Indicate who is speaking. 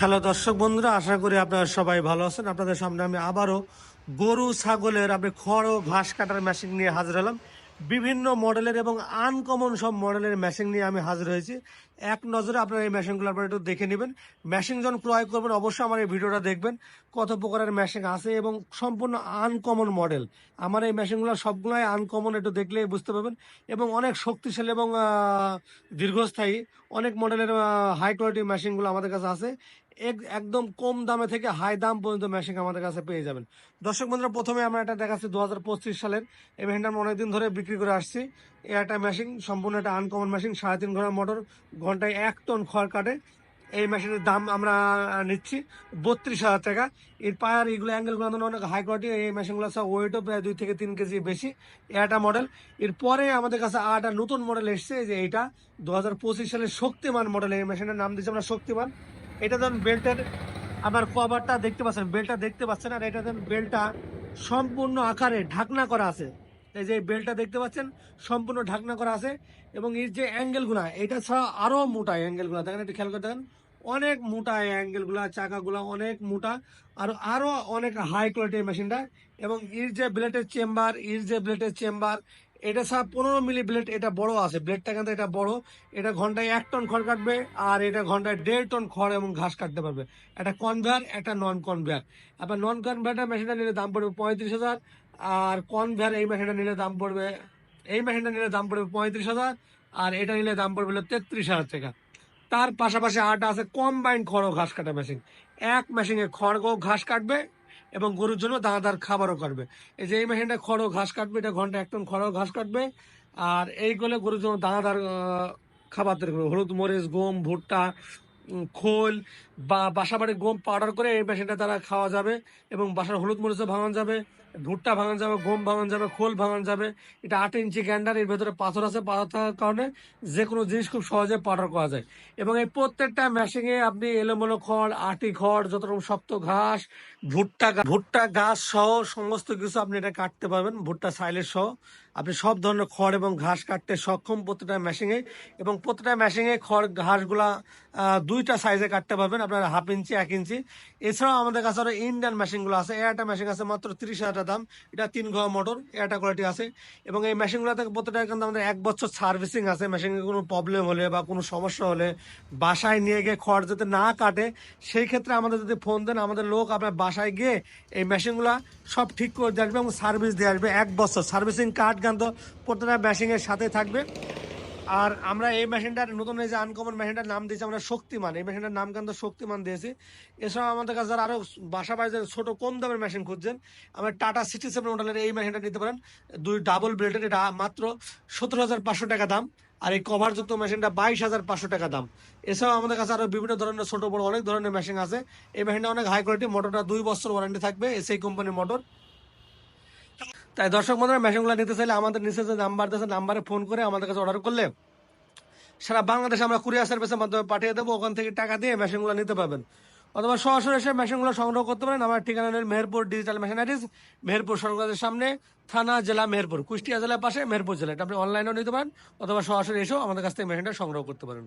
Speaker 1: Hello দর্শক বন্ধুরা, আশা করি আপনারা সবাই ভালো আছেন। আপনাদের সামনে আমি আবারও গরু, ছাগলের, আপনি খড় ঘাস কাটার মেশিন নিয়ে হাজির হলাম। বিভিন্ন মডেলের এবং আনকমন সব মডেলের মেশিন নিয়ে আমি হাজির হয়েছি। এক নজরে আপনারা এই মেশিনগুলো আপনারা একটু দেখে নেবেন। মেশিন যখন ক্রয় করবেন, অবশ্যই আমার এই ভিডিওটা দেখবেন, কত প্রকারের মেশিন আছে এবং সম্পূর্ণ আনকমন মডেল আমার এই মেশিনগুলো সবগুলোই আনকমন একটু দেখলেই বুঝতে পারবেন। এবং অনেক শক্তিশালী এবং দীর্ঘস্থায়ী। অনেক মডেলের হাই কোয়ালিটি মেশিনগুলো আমাদের কাছে আছে। একদম কম দামে থেকে হাই দাম পর্যন্ত মেশিন আমাদের কাছে পেয়ে যাবেন। দর্শক বন্ধুরা, প্রথমে আমরা এটা দেখাচ্ছি দু হাজার পঁচিশ সালের এই মেশিনটা আমরা অনেকদিন ধরে বিক্রি করে আসছি। একটা মেশিন সম্পূর্ণ একটা আনকমন মেশিন সাড়ে তিন ঘণ্টা মোটর ঘন্টায় এক টন খড় কাটে। এই মেশিনের দাম আমরা নিচ্ছি বত্রিশ হাজার টাকা। এর পায়ার, এগুলো অ্যাঙ্গেলগুলো অনেক হাই কোয়ালিটি এই মেশিনগুলো সব ওয়েটও প্রায় দুই থেকে তিন কেজি বেশি। এটা মডেল এরপরে আমাদের কাছে আরেকটা নতুন মডেল এসছে যে এইটা। দু হাজার পঁচিশ সালের শক্তিমান মডেল এই মেশিনের নাম দিচ্ছি আমরা শক্তিমান। এটা ধরুন বেল্টের আপনার কভারটা দেখতে পাচ্ছেন, বেল্টটা দেখতে পাচ্ছেন, আর এটা ধরুন বেল্টটা সম্পূর্ণ আকারে ঢাকনা করা আছে। এই যে বেল্টটা দেখতে পাচ্ছেন, সম্পূর্ণ ঢাকনা করা আছে, এবং এর যে অ্যাঙ্গেলগুলা, এটা ছাড়া আরও মোটা অ্যাঙ্গেলগুলা, দেখেন একটু খেয়াল করে দেখেন, অনেক মোটা অ্যাঙ্গেলগুলা, চাকাগুলা অনেক মোটা, আর আরও অনেক হাই কোয়ালিটির মেশিনটা এবং এর যে ব্লেটের চেম্বার, এর যে ব্লেটের চেম্বার এটা সব পনেরো মিলি ব্লেড এটা বড় আছে। ব্লেডটা কিন্তু এটা বড়। এটা ঘন্টায় এক টন খড় কাটবে আর এটা ঘন্টায় দেড় টন খড় এবং ঘাস কাটতে পারবে। একটা কনভেয়ার একটা নন কনভেয়ার আবার নন কনভেয়ার মেশিনটা নিলে দাম পড়বে পঁয়ত্রিশ হাজার আর কনভেয়ার এই মেশিনটা নিলে দাম পড়বে, এই মেশিনটা নিলে দাম পড়বে পঁয়ত্রিশ হাজার আর এটা নিলে দাম পড়বে তেত্রিশ হাজার টাকা। তার পাশাপাশি আরটা আছে কম্বাইন খড় ঘাস কাটা মেশিন এক মেশিনে খড় ও ঘাস কাটবে এবং গরুর জন্য দানাদার খাবারও কাটবে এই যে এই মেশিনটা খড়ো ঘাস কাটবে, এটা ঘণ্টা এক টন খড়ো ঘাস কাটবে। আর এই করলে গরুর জন্য দানাদার খাবার তৈরি করবে। হলুদ মরিচ, গম, ভুট্টা খোল বা বাসা বাড়ির গম পাউডার করে এই মেশিনটা দ্বারা খাওয়া যাবে এবং বাসার হলুদ মরিচও ভাঙানো যাবে। ভুট্টা ভাঙানো যাবে, গম ভাঙানো যাবে, খোল ভাঙানো যাবে, এটা আট ইঞ্চি গ্যান্ডার এর ভেতরে পাথর আছে, পাথর থাকার কারণে যে কোনো জিনিস খুব সহজে পাউডার করা যায়। এবং এই প্রত্যেকটা মেশিনে আপনি এলোমেলো খড়, আটি খড়, যত রকম শক্ত ঘাস, ভুট্টা ভুট্টা, গাছ সহ সমস্ত কিছু আপনি এটা কাটতে পারবেন, ভুট্টা সাইলের সহ। আপনি সব ধরনের খড় এবং ঘাস কাটতে সক্ষম প্রত্যেকটা মেশিনে এবং প্রত্যেকটা মেশিনে খড়, ঘাসগুলা দুইটা সাইজে কাটতে পারবেন, আপনার হাফ ইঞ্চি, এক ইঞ্চি। এছাড়াও আমাদের কাছে আরও ইন্ডিয়ান মেশিনগুলো আছে একটা মেশিন আছে মাত্র তিরিশ হাজার দাম। এটা তিন ঘর মোটর এটা কোয়ালিটি আছে। এবং এই মেশিনগুলোতে প্রত্যেকটা কিন্তু আমাদের এক বছর সার্ভিসিং আছে। মেশিনের কোনো প্রবলেম হলে বা কোনো সমস্যা হলে বাসায় নিয়ে গিয়ে খড় যাতে না কাটে, সেই ক্ষেত্রে আমাদের যদি ফোন দেন, আমাদের লোক আপনার বাসায় গিয়ে এই মেশিনগুলো সব ঠিক করে দিয়ে আসবে এবং সার্ভিস দিয়ে আসবে। এক বছর সার্ভিসিং কার্ড কিন্তু প্রত্যেকটা মেশিনের সাথে থাকবে। আর আমরা এই মেশিনটার নতুন এই যে আনকমন মেশিনটার নাম দিয়েছি, আমরা শক্তিমান। এই মেশিনটার নাম কিন্তু শক্তিমান দিয়েছি। এছাড়াও আমাদের কাছে যারা আরও বাসা বাড়িতে ছোটো, কম দামের মেশিন খুঁজছেন, আমরা টাটা সিক্সটি সেভেন মডেলের এই মেশিনটা নিতে পারেন। দুই ডাবল ব্লেডের এটা মাত্র সতেরো হাজার পাঁচশো টাকা দাম। আর এই কভারযুক্ত মেশিনটা বাইশ হাজার পাঁচশো টাকা দাম। এছাড়াও আমাদের কাছে আরও বিভিন্ন ধরনের ছোটো, বড় অনেক ধরনের মেশিন আছে। এই মেশিনটা অনেক হাই কোয়ালিটি মোটরটা দুই বছর ওয়ারেন্টি থাকবে এসআই কোম্পানির মোটর তাই দর্শক বন্ধুরা মেশিনগুলো নিতে চাইলে আমাদের নিচে যে নাম্বার দিয়েছে নাম্বারে ফোন করে আমাদের কাছে অর্ডার করলে সারা বাংলাদেশে আমরা কুরিয়ার সার্ভিসের মাধ্যমে পাঠিয়ে দেবো। ওখান থেকে টাকা দিয়ে মেশিনগুলো নিতে পারবেন। অথবা সরাসরি এসে মেশিনগুলো সংগ্রহ করতে পারেন। আমার ঠিকানা হল মেহেরপুর ডিজিটাল মেশিনারিজ মেহেরপুর সরকারের সামনে, থানা জেলা মেহেরপুর, কুষ্টিয়া জেলার পাশে মেহেরপুর জেলা। এটা আপনি অনলাইনেও নিতে পারেন, অথবা সরাসরি এসেও আমাদের কাছ থেকে মেশিনটা সংগ্রহ করতে পারেন।